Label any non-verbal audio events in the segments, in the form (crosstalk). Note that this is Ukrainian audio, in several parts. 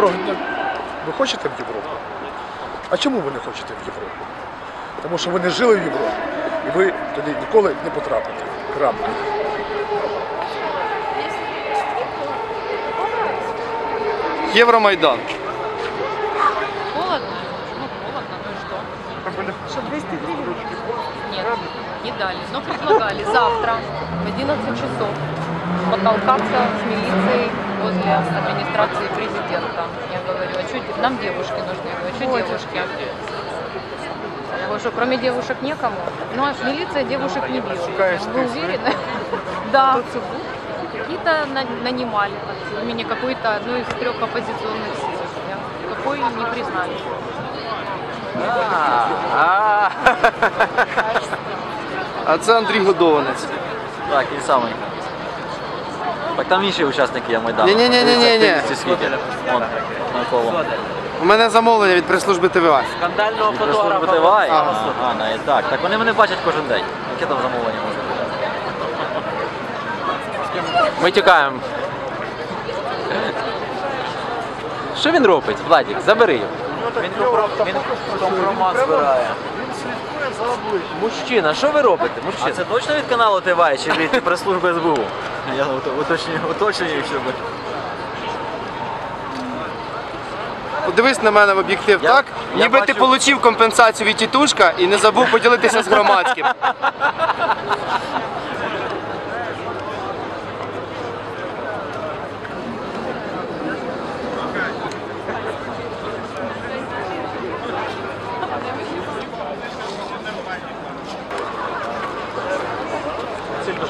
Доброго дня. Ви хочете в Європу? А чому ви не хочете в Європу? Тому що ви не жили в Європі, і ви туди ніколи не потрапите. Крапка. Євромайдан. Холодно? Ну, холодно, ну и что? Что 200 гривен? Нет, не дали. Но предлагали завтра в 11 часов потолкаться с милицией возле администрации президента. Я говорю, а что нам девушки нужны? Я говорю, а что девушки? Я говорю, что кроме девушек некому? Ну, а милиция девушек не бьет. Вы уверены? (laughs) Да. Какие-то на- нанимали от имени какой-то одной из трех оппозиционных сил. Какой не признали. А це Андрій Годованець. Так, він самий. Так там інші учасники є Майдану. Ні-ні-ні-ні-ні. Дивіться, активісти скільки. Вон, навколо. У мене замовлення від прес-служби ТВА. Скандального фотографа. ТВА? А, навіть так. Так вони мене бачать кожен день. Яке там замовлення може бути? Ми тікаємо. Що він робить, Владик? Забери його. Він компромат збирає. Мужчина, що ви робите? А Мужчина. це точно від каналу ТВА чи від (laughs) прес-служби СБУ? Я уточнюю, уточнюю, щоб... Подивись на мене в об'єктив, Я- так? я Ніби ти бачу- отримав компенсацію від тітушка і не забув поділитися з громадським. (laughs)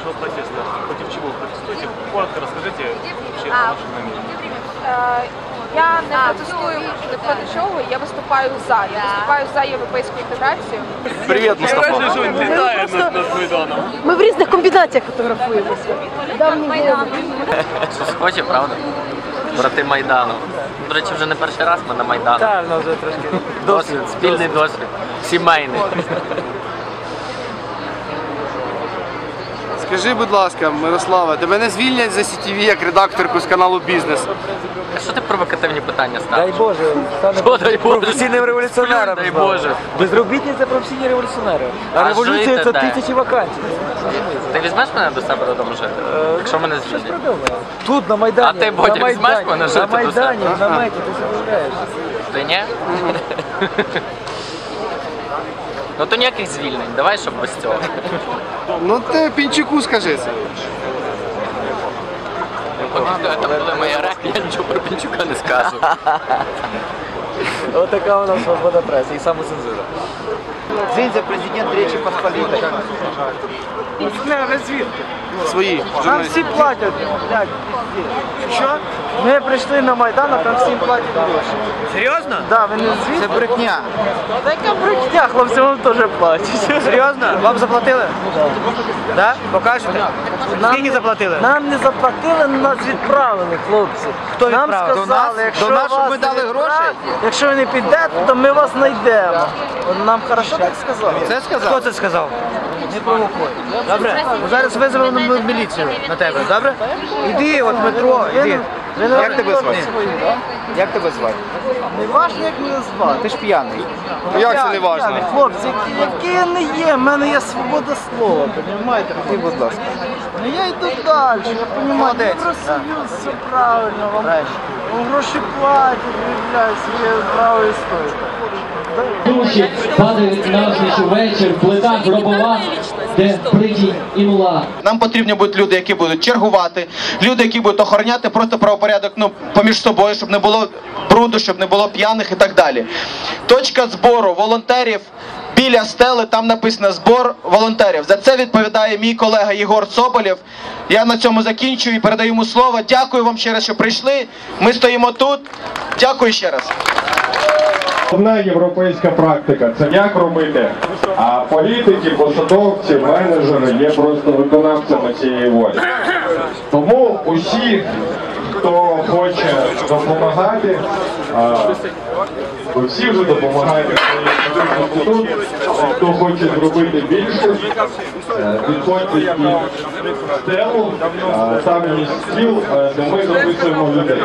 Цель нашего протеста. Против чего вы протестуете? Коротко расскажите вообще о вашем намерении. Е, Я не протестую проти чого, я виступаю за. Я виступаю за європейську інтеграцію. Привіт, Мустафа. над, над Майданом. Ми в різних комбінаціях фотографуємося. Хоче, правда? Брати Майдану. До речі, вже не перший раз ми на Майдану. Так, ну вже трошки. Досвід, спільний досвід. Сімейний. Скажи, будь ласка, Мирослава, тебе не звільнять за CTV як редакторку з каналу Бізнес? А що ти провокативні питання ставиш? Дай Боже, стане Що, дай Боже? професійним революціонером. Дай знову. Боже. Безробітні це професійні революціонери. А, А революція жити це де? тисячі вакансій. Ти візьмеш мене до себе додому жити? Якщо мене звільнять? Придумай. Тут на Майдані. А ти, Бодя, на візьмеш Майдані, мене жити На до Майдані, себе? в наметі, ти собі уявляєш. Ти ні? (laughs) Ну то ніяких звільнень, давай, щоб без цього. Ну ти Пінчуку скажи це. Поки це буде моя рек, я нічого про Пінчука не скажу. Ось така у нас свобода преси і самоцензура. Зинзя президент Речи Посполитой. Свої Там журналісти. всі платять, блядь. Що? Ми прийшли на Майдан, а там всім платять гроші. Серьезно? Да, ви не звідси? Це брехня. Та яка брехня, хлопці, вам теж платять. Серйозно? Вам заплатили? Да? Покажете? Скільки заплатили? Нам не заплатили, нас відправили, хлопці. Хто Нам відправив? До сказали, нас? якщо До нас, щоб вас ми не дали відправ- грошей? Якщо ви не підете, то ми вас знайдемо. Нам хорошо так сказали. Це сказав? Хто це сказав? Не провокуй. Добре? Зараз визовемо міліцію на тебе, добре? Іди, от метро, іди. Як тебе звати? Як тебе звати? Не важно, як мене звати. Ти ж п'яний. Ну як це не важно? Я, Хлопці, які, які я не є, в мене є свобода слова, розумієте? Ти, будь ласка. Ну я йду далі, я розумію, Молодець. Євросоюз, все правильно, вам, вам гроші платять, виявляють своє право і стоїть. Гроші падають на наш вечір, плита гробова, де притінь і мла. Нам потрібні будуть люди, які будуть чергувати, люди, які будуть охороняти просто правопорядок ну, поміж собою, щоб не було бруду, щоб не було п'яних і так далі. Точка збору волонтерів біля стели, там написано збор волонтерів. За це відповідає мій колега Єгор Соболєв. Я на цьому закінчую і передаю йому слово. Дякую вам ще раз, що прийшли. Ми стоїмо тут. Дякую ще раз. Одна європейська практика це як робити. А політики, посадовці, менеджери є просто виконавцями цієї волі. Тому усіх хто хоче допомагати, ви всі вже допомагаєте інститут, хто хоче зробити більше, е, підходьте і стелу, там є стіл, е, де ми записуємо людей.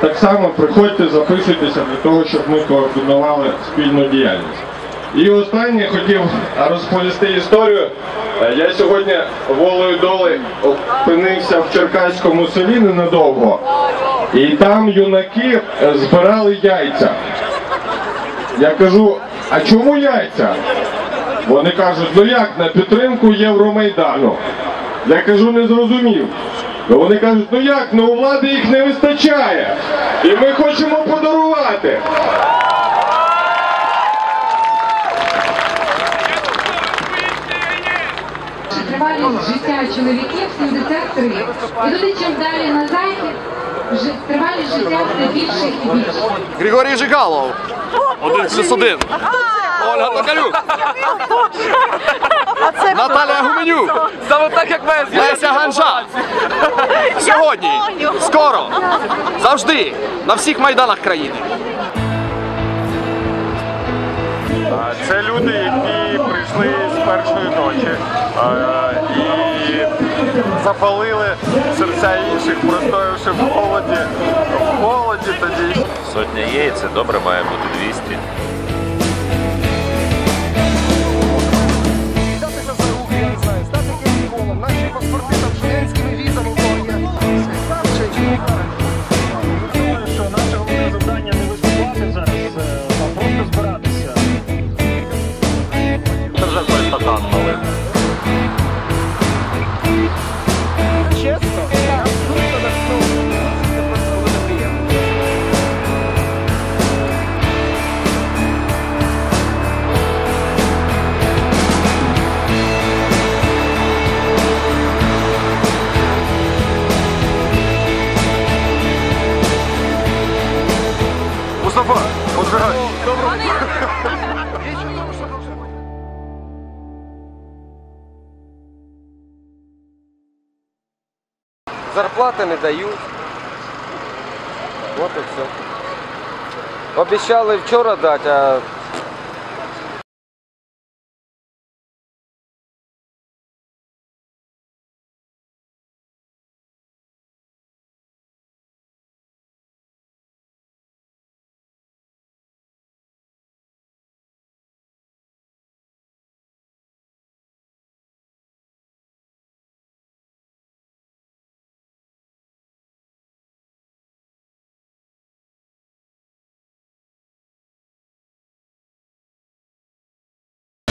Так само приходьте, записуйтеся для того, щоб ми координували спільну діяльність. І останнє хотів розповісти історію. Е, Я сьогодні волею доли опинився в Черкаському селі ненадовго, і там юнаки е, збирали яйця. Я кажу, а чому яйця? Вони кажуть, ну як на підтримку Євромайдану. Я кажу, не зрозумів. Ну, Вони кажуть, ну як, ну у влади їх не вистачає. І ми хочемо подарувати. Тривалість життя чоловіків 73. І туди чим далі на захід, тривалість життя все більше і більше. Григорій Жигалов. Один плюс один. Ольга Токарюк. Наталя Гуменюк. Саме так, як Леся Ганжа. Сьогодні, скоро, завжди, на всіх майданах країни. Це люди, які першої ночі і запалили серця інших, простоявши в холоді. В холоді тоді. Сотня є, і це добре, має бути 200. Зарплати не дають. От і все. Обіцяли вчора дати, а